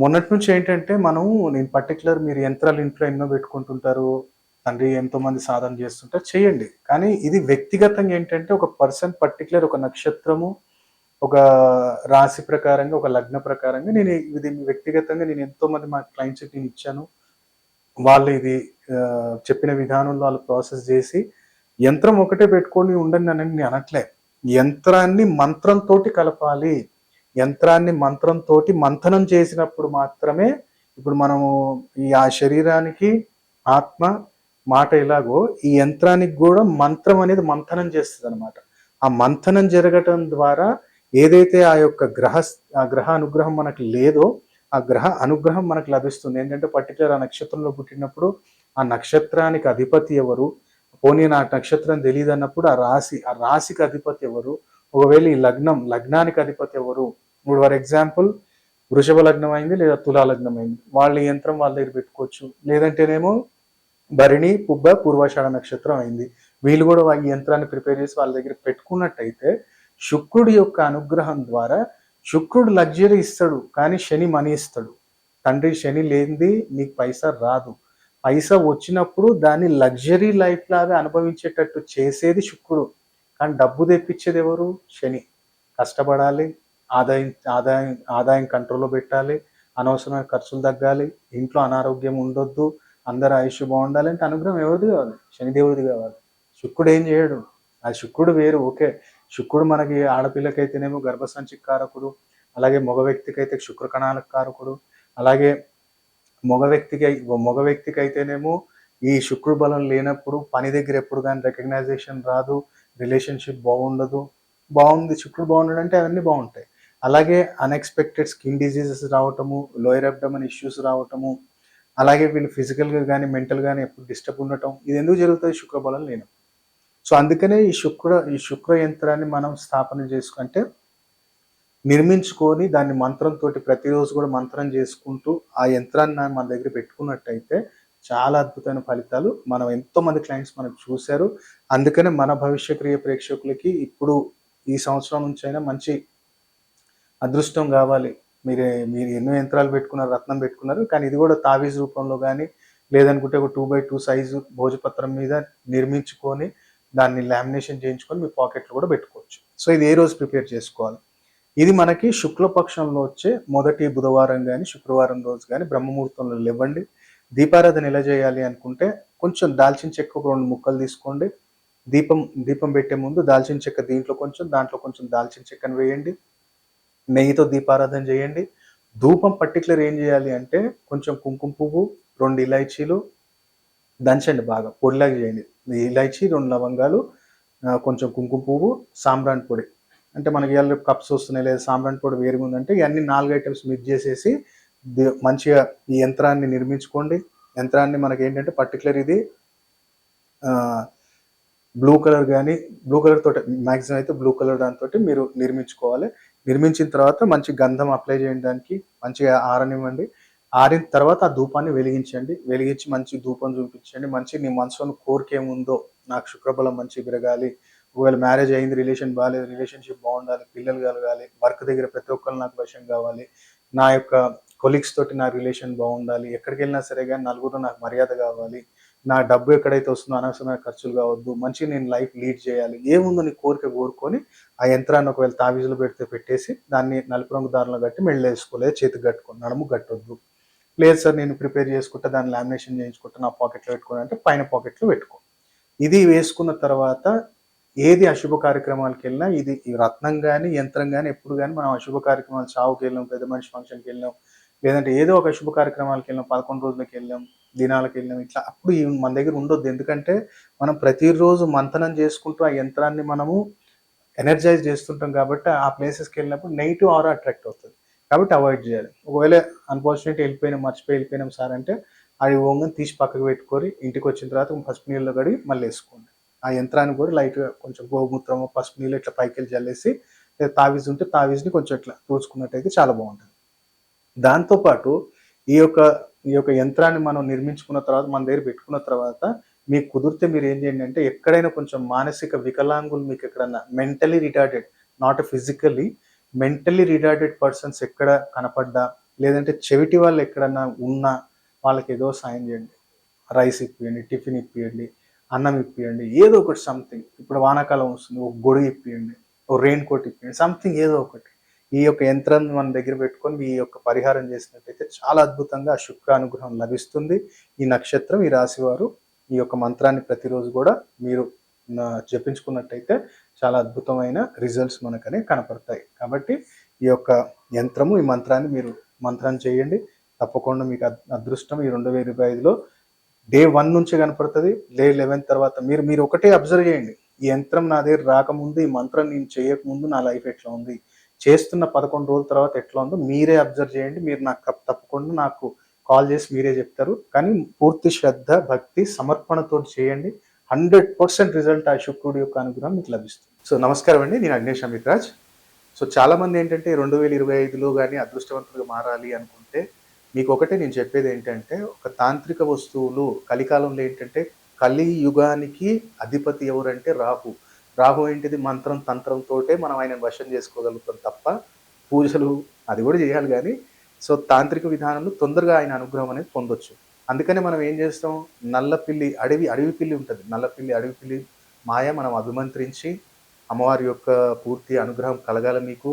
మొన్నటి నుంచి ఏంటంటే మనం నేను పర్టికులర్ మీరు యంత్రాలు ఇంట్లో ఎన్నో పెట్టుకుంటుంటారు తండ్రి ఎంతో మంది సాధన చేస్తుంటారు చేయండి. కానీ ఇది వ్యక్తిగతంగా ఏంటంటే ఒక పర్సన్ పర్టికులర్ ఒక నక్షత్రము ఒక రాశి ప్రకారంగా ఒక లగ్న ప్రకారంగా నేను ఇది వ్యక్తిగతంగా నేను ఎంతో మంది మా క్లయింట్స్కి నేను ఇచ్చాను. వాళ్ళు ఇది చెప్పిన విధానంలో వాళ్ళు ప్రాసెస్ చేసి యంత్రం ఒకటే పెట్టుకొని ఉండండి అని నేను అనట్లే. యంత్రాన్ని మంత్రంతో కలపాలి. యంత్రాన్ని మంత్రంతో మంథనం చేసినప్పుడు మాత్రమే ఇప్పుడు మనము ఈ ఆ శరీరానికి ఆత్మ మాట ఎలాగో ఈ యంత్రానికి కూడా మంత్రం అనేది మంథనం చేస్తుంది అనమాట ఆ మంథనం జరగటం ద్వారా ఏదైతే ఆ యొక్క గ్రహ ఆ గ్రహ అనుగ్రహం మనకు లేదో ఆ గ్రహ అనుగ్రహం మనకు లభిస్తుంది. ఏంటంటే పర్టికులర్ ఆ నక్షత్రంలో పుట్టినప్పుడు ఆ నక్షత్రానికి అధిపతి ఎవరు? పోనీ నా నక్షత్రం తెలియదు అన్నప్పుడు ఆ రాశి ఆ రాశికి అధిపతి ఎవరు? ఒకవేళ ఈ లగ్నం లగ్నానికి అధిపతి ఎవరు? ఇప్పుడు ఫర్ ఎగ్జాంపుల్ వృషభ లగ్నం అయింది లేదా తులా లగ్నం అయింది. వాళ్ళ యంత్రం వాళ్ళ దగ్గర పెట్టుకోవచ్చు. లేదంటేనేమో భరిణి పుబ్బ పూర్వాషాఢ నక్షత్రం అయింది. వీళ్ళు కూడా ఈ యంత్రాన్ని ప్రిపేర్ చేసి వాళ్ళ దగ్గర పెట్టుకున్నట్టయితే శుక్రుడి యొక్క అనుగ్రహం ద్వారా శుక్రుడు లగ్జరీ ఇస్తాడు కానీ శని మనీ ఇస్తాడు. తండ్రి శని లేనిది నీకు పైసా రాదు. పైసా వచ్చినప్పుడు దాన్ని లగ్జరీ లైఫ్ లాగా అనుభవించేటట్టు చేసేది శుక్రుడు. కానీ డబ్బు తెప్పించేది ఎవరు? శని. కష్టపడాలి ఆదాయం ఆదాయం ఆదాయం కంట్రోల్లో పెట్టాలి అనవసరమైన ఖర్చులు తగ్గాలి ఇంట్లో అనారోగ్యం ఉండొద్దు అందరు ఆయుష్ బాగుండాలి అంటే అనుగ్రహం ఎవరిది కావాలి? శనిదేవుడిది కావాలి. శుక్రుడు ఏం చేయడు. ఆ శుక్రుడు వేరు ఓకే. శుక్రుడు మనకి ఆడపిల్లకైతేనేమో గర్భసంచి కారకుడు అలాగే మగ వ్యక్తికి అయితే శుక్రకణాలకు కారకుడు అలాగే మగ వ్యక్తికి మగ వ్యక్తికి అయితేనేమో ఈ శుక్రుడు బలం లేనప్పుడు పని దగ్గర ఎప్పుడు కానీ రికగ్నైజేషన్ రాదు రిలేషన్షిప్ బాగుండదు. బాగుంది శుక్రుడు బాగుండడు అంటే అవన్నీ బాగుంటాయి. అలాగే అన్ఎక్స్పెక్టెడ్ స్కిన్ డిజీజెస్ రావటము లోయర్ అబ్డమన్ ఇష్యూస్ రావటము అలాగే వీళ్ళు ఫిజికల్గా కానీ మెంటల్ కానీ ఎప్పుడు డిస్టర్బ్ ఉండటం ఇది ఎందుకు జరుగుతుంది? శుక్రబలం లేను సో అందుకనే ఈ శుక్ర ఈ శుక్ర యంత్రాన్ని మనం స్థాపన చేసుకుంటే నిర్మించుకొని దాన్ని మంత్రంతో ప్రతిరోజు కూడా మంత్రం చేసుకుంటూ ఆ యంత్రాన్ని మన దగ్గర పెట్టుకున్నట్టయితే చాలా అద్భుతమైన ఫలితాలు. మనం ఎంతో మంది క్లయింట్స్ మనకు చూశారు. అందుకనే మన భవిష్య క్రియ ప్రేక్షకులకి ఇప్పుడు ఈ సంవత్సరం నుంచి అయినా మంచి అదృష్టం కావాలి. మీరు మీరు ఎన్నో యంత్రాలు పెట్టుకున్నారు రత్నం పెట్టుకున్నారు. కానీ ఇది కూడా తావీజ్ రూపంలో కానీ లేదనుకుంటే ఒక టూ బై టూ సైజు భోజపత్రం మీద నిర్మించుకొని దాన్ని లామినేషన్ చేయించుకొని మీ పాకెట్లో కూడా పెట్టుకోవచ్చు. సో ఇది ఏ రోజు ప్రిపేర్ చేసుకోవాలి? ఇది మనకి శుక్లపక్షంలో వచ్చే మొదటి బుధవారం కానీ శుక్రవారం రోజు కానీ బ్రహ్మముహూర్తంలో లేవండి. దీపారాధన ఎలా చేయాలి అనుకుంటే కొంచెం దాల్చిన చెక్క ఒక రెండు ముక్కలు తీసుకోండి. దీపం దీపం పెట్టే ముందు దాల్చిన చెక్క దీంట్లో కొంచెం దాంట్లో కొంచెం దాల్చిన చెక్కను వేయండి. నెయ్యితో దీపారాధన చేయండి. ధూపం పర్టికులర్ ఏం చేయాలి అంటే కొంచెం కుంకుమ పువ్వు రెండు ఇలైచీలు దంచండి బాగా పొడిలాగా చేయండి. ఇలైచి రెండు లవంగాలు కొంచెం కుంకుమ పువ్వు సాంబ్రాన్ పొడి. అంటే మనకి ఇవాళ కప్స్ వస్తున్నాయి లేదా సాంబ్రాన్ పొడి వేరుగా ఉందంటే ఇవన్నీ నాలుగు ఐటమ్స్ మిక్స్ చేసేసి మంచిగా ఈ యంత్రాన్ని నిర్మించుకోండి. యంత్రాన్ని మనకి ఏంటంటే పర్టికులర్ ఇది బ్లూ కలర్ కానీ బ్లూ కలర్ తోటి మ్యాక్సిమం అయితే బ్లూ కలర్ దాంతో మీరు నిర్మించుకోవాలి. నిర్మించిన తర్వాత మంచి గంధం అప్లై చేయడానికి మంచిగా ఆరనివ్వండి. ఆరిన తర్వాత ఆ ధూపాన్ని వెలిగించండి. వెలిగించి మంచి ధూపం చూపించండి. మంచి నీ మనసులో కోరికేముందో నాకు శుక్రబలం మంచి పెరగాలి. ఒకవేళ మ్యారేజ్ అయింది రిలేషన్ బాగాలేదు రిలేషన్షిప్ బాగుండాలి పిల్లలు కలగాలి వర్క్ దగ్గర ప్రతి ఒక్కరు నాకు వశం కావాలి. నా యొక్క కొలీగ్స్ తోటి నా రిలేషన్ బాగుండాలి ఎక్కడికి వెళ్ళినా సరే కానీ నలుగురు నాకు మర్యాద కావాలి నా డబ్బు ఎక్కడైతే వస్తుందో అనవసరమైన ఖర్చులు కావద్దు మంచి నేను లైఫ్ లీడ్ చేయాలి ఏముందో నీ కోరిక కోరుకొని ఆ యంత్రాన్ని ఒకవేళ తావీజులు పెడితే పెట్టేసి దాన్ని నలుపు రంగు దారిలో కట్టి మెళ్ళేసుకోలేదు చేతికి కట్టుకో నడుము కట్టొద్దు. లేదు సార్ నేను ప్రిపేర్ చేసుకుంటా దాన్ని లామినేషన్ చేయించుకుంటా నా పాకెట్లో పెట్టుకోని అంటే పైన పాకెట్లో పెట్టుకో. ఇది వేసుకున్న తర్వాత ఏది అశుభ కార్యక్రమాలకు వెళ్ళినా ఇది ఈ రత్నం కానీ యంత్రం కానీ ఎప్పుడు కానీ మనం అశుభ కార్యక్రమాలు చావుకి వెళ్ళాం పెద్ద మనిషి ఫంక్షన్కి వెళ్ళాం లేదంటే ఏదో ఒక శుభ కార్యక్రమాలకు వెళ్ళాం పదకొండు రోజులకి వెళ్ళాం దినాలకు వెళ్ళాం ఇట్లా అప్పుడు మన దగ్గర ఉండొద్దు. ఎందుకంటే మనం ప్రతిరోజు మంతనం చేసుకుంటూ ఆ యంత్రాన్ని మనము ఎనర్జైజ్ చేస్తుంటాం కాబట్టి ఆ ప్లేసెస్కి వెళ్ళినప్పుడు నెగిటివ్ ఆర్ అట్రాక్ట్ అవుతుంది. కాబట్టి అవాయిడ్ చేయాలి. ఒకవేళ అన్ఫార్చునేట్ వెళ్ళిపోయినాం మర్చిపోయి వెళ్ళిపోయినాం సార్ అంటే అది ఓంగని తీసి పక్కకు పెట్టుకొని ఇంటికి వచ్చిన తర్వాత పసుపు నీళ్ళు కడిగి మళ్ళీ వేసుకోండి. ఆ యంత్రాన్ని కూడా లైట్గా కొంచెం గోమూత్రము పసుపు నీళ్ళు ఇట్లా పైకి వెళ్ళి జల్లేసి లేదా తావీజ్ ఉంటే తావీజ్ని కొంచెం ఇట్లా తోచుకున్నట్టయితే చాలా బాగుంటుంది. దాంతోపాటు ఈ యొక్క ఈ యొక్క యంత్రాన్ని మనం నిర్మించుకున్న తర్వాత మన దగ్గర పెట్టుకున్న తర్వాత మీకు కుదిరితే మీరు ఏం చేయండి అంటే ఎక్కడైనా కొంచెం మానసిక వికలాంగులు మీకు ఎక్కడన్నా mentally retarded not physically mentally retarded persons ఎక్కడ కనపడ్డా లేదంటే చెవిటి వాళ్ళు ఎక్కడన్నా ఉన్నా వాళ్ళకి ఏదో సాయం చేయండి. రైస్ ఇప్పియండి టిఫిన్ ఇప్పియండి అన్నం ఇప్పియండి ఏదో ఒకటి సంథింగ్ ఇప్పుడు వానాకాలం వస్తుంది ఒక గొడుగు ఇప్పియండి ఒక రెయిన్ కోట్ ఇప్పియండి సంథింగ్ ఏదో ఒకటి. ఈ యొక్క యంత్రాన్ని మన దగ్గర పెట్టుకొని ఈ యొక్క పరిహారం చేసినట్టయితే చాలా అద్భుతంగా శుక్రానుగ్రహం లభిస్తుంది. ఈ నక్షత్రం ఈ రాశి వారు ఈ యొక్క మంత్రాన్ని ప్రతిరోజు కూడా మీరు జపించుకున్నట్టయితే చాలా అద్భుతమైన రిజల్ట్స్ మనకనే కనపడతాయి. కాబట్టి ఈ యొక్క యంత్రము ఈ మంత్రాన్ని మీరు మంత్రం చేయండి. తప్పకుండా మీకు అదృష్టం ఈ రెండు వేల ఇరవై ఐదులో డే వన్ నుంచి కనపడుతుంది. డే లెవెన్ తర్వాత మీరు మీరు ఒకటే అబ్జర్వ్ చేయండి. ఈ యంత్రం నా దగ్గర రాకముందు ఈ మంత్రం నేను చేయకముందు నా లైఫ్ ఎట్లా ఉంది? చేస్తున్న పదకొండు రోజుల తర్వాత ఎట్లా ఉందో మీరే అబ్జర్వ్ చేయండి. మీరు నాకు తప్పకుండా నాకు కాల్ చేసి మీరే చెప్తారు. కానీ పూర్తి శ్రద్ధ భక్తి సమర్పణతో చేయండి. హండ్రెడ్ పర్సెంట్ రిజల్ట్ ఆ శుక్రుడి యొక్క అనుగ్రహం మీకు లభిస్తుంది. సో నమస్కారం అండి. నేను అగ్నేష్ అమిత్ రాజ్ సో చాలామంది ఏంటంటే రెండు వేల ఇరవై ఐదులో కానీ అదృష్టవంతులుగా మారాలి అనుకుంటే మీకు ఒకటే నేను చెప్పేది ఏంటంటే ఒక తాంత్రిక వస్తువులు కలికాలంలో ఏంటంటే కలియుగానికి అధిపతి ఎవరంటే రాహు. రాబోయేంటిది మంత్రం తంత్రంతో మనం ఆయన వశం చేసుకోగలుగుతాం తప్ప పూజలు అది కూడా చేయాలి కానీ సో తాంత్రిక విధానంలో తొందరగా ఆయన అనుగ్రహం అనేది పొందొచ్చు. అందుకనే మనం ఏం చేస్తాం? నల్లపిల్లి అడవి అడవి పిల్లి ఉంటుంది. నల్లపిల్లి అడవి పిల్లి మాయ మనం అభిమంత్రించి అమ్మవారి యొక్క పూర్తి అనుగ్రహం కలగాల మీకు.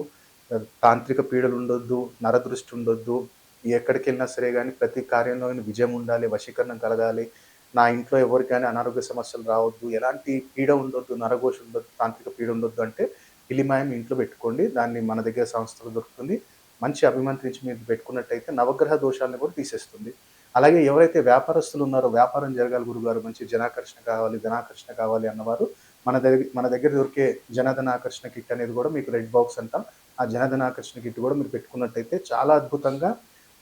తాంత్రిక పీడలు ఉండొద్దు నరదృష్టి ఉండొద్దు. ఎక్కడికి వెళ్ళినా సరే కానీ ప్రతి కార్యంలో విజయం ఉండాలి వశీకరణం కలగాలి. నా ఇంట్లో ఎవరికైనా అనారోగ్య సమస్యలు రావద్దు ఎలాంటి పీడ ఉండొద్దు నరఘోష ఉండొద్దు తాంత్రిక పీడ ఉండొద్దు అంటే ఇలిమాయం ఇంట్లో పెట్టుకోండి. దాన్ని మన దగ్గర సంస్థలు దొరుకుతుంది. మంచి అభిమంత్రించి మీరు పెట్టుకున్నట్టయితే నవగ్రహ దోషాలను కూడా తీసేస్తుంది. అలాగే ఎవరైతే వ్యాపారస్తులు ఉన్నారో వ్యాపారం జరగాలి గురుగారు మంచి జనాకర్షణ కావాలి ధనాకర్షణ కావాలి అన్నవారు మన దగ్గర మన దగ్గర దొరికే జనధన ఆకర్షణ కిట్ అనేది కూడా మీకు రెడ్ బాక్స్ అంటాం. ఆ జనధన ఆకర్షణ కిట్ కూడా మీరు పెట్టుకున్నట్టయితే చాలా అద్భుతంగా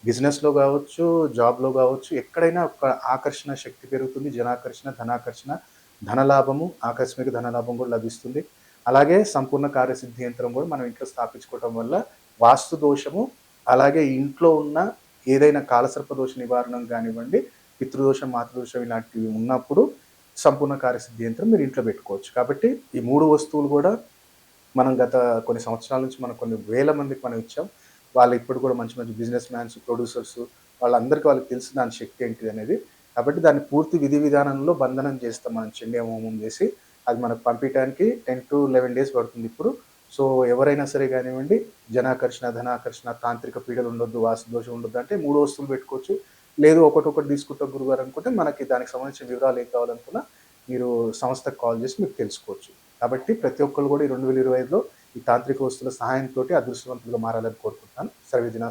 బిజినెస్లో కావచ్చు జాబ్లో కావచ్చు ఎక్కడైనా ఒక ఆకర్షణ శక్తి పెరుగుతుంది జనాకర్షణ ధనాకర్షణ ధనలాభము ఆకస్మిక ధనలాభం కూడా లభిస్తుంది. అలాగే సంపూర్ణ కార్యసిద్ధి యంత్రం కూడా మనం ఇంట్లో స్థాపించుకోవటం వల్ల వాస్తు దోషము అలాగే ఇంట్లో ఉన్న ఏదైనా కాలసర్ప దోష నివారణ కానివ్వండి పితృదోషం మాతృదోషం ఇలాంటివి ఉన్నప్పుడు సంపూర్ణ కార్యసిద్ధి యంత్రం మీరు ఇంట్లో పెట్టుకోవచ్చు. కాబట్టి ఈ మూడు వస్తువులు కూడా మనం గత కొన్ని సంవత్సరాల నుంచి మనం కొన్ని వేల మందికి మనం ఇచ్చాం. వాళ్ళు ఇప్పుడు కూడా మంచి మంచి బిజినెస్ మ్యాన్స్ ప్రొడ్యూసర్స్ వాళ్ళందరికీ వాళ్ళకి తెలుసు దాని శక్తి ఏంటిది అనేది. కాబట్టి దాన్ని పూర్తి విధి విధానంలో బంధనం చేస్తాం మనం చండీ హోమం చేసి. అది మనకు పంపించడానికి టెన్ టు లెవెన్ డేస్ పడుతుంది ఇప్పుడు. సో ఎవరైనా సరే కానివ్వండి జనాకర్షణ ధనాకర్షణ తాంత్రిక పీడలు ఉండొద్దు వాస్తు దోషం ఉండొద్దు అంటే మూడు వస్తువులు పెట్టుకోవచ్చు. లేదు ఒకటి ఒకటి తీసుకుంటాం గురుగారు అనుకుంటే మనకి దానికి సంబంధించిన వివరాలు ఏం కావాలనుకున్నా మీరు సంస్థకు కాల్ చేసి మీకు తెలుసుకోవచ్చు. కాబట్టి ప్రతి ఒక్కరు కూడా ఈ రెండు వేల ఇరవై ఐదులో ఈ తాంత్రిక వస్తువుల సహాయంతో అదృష్టవంతులుగా మారాలని కోరుకుంటున్నాను. సర్వే దినా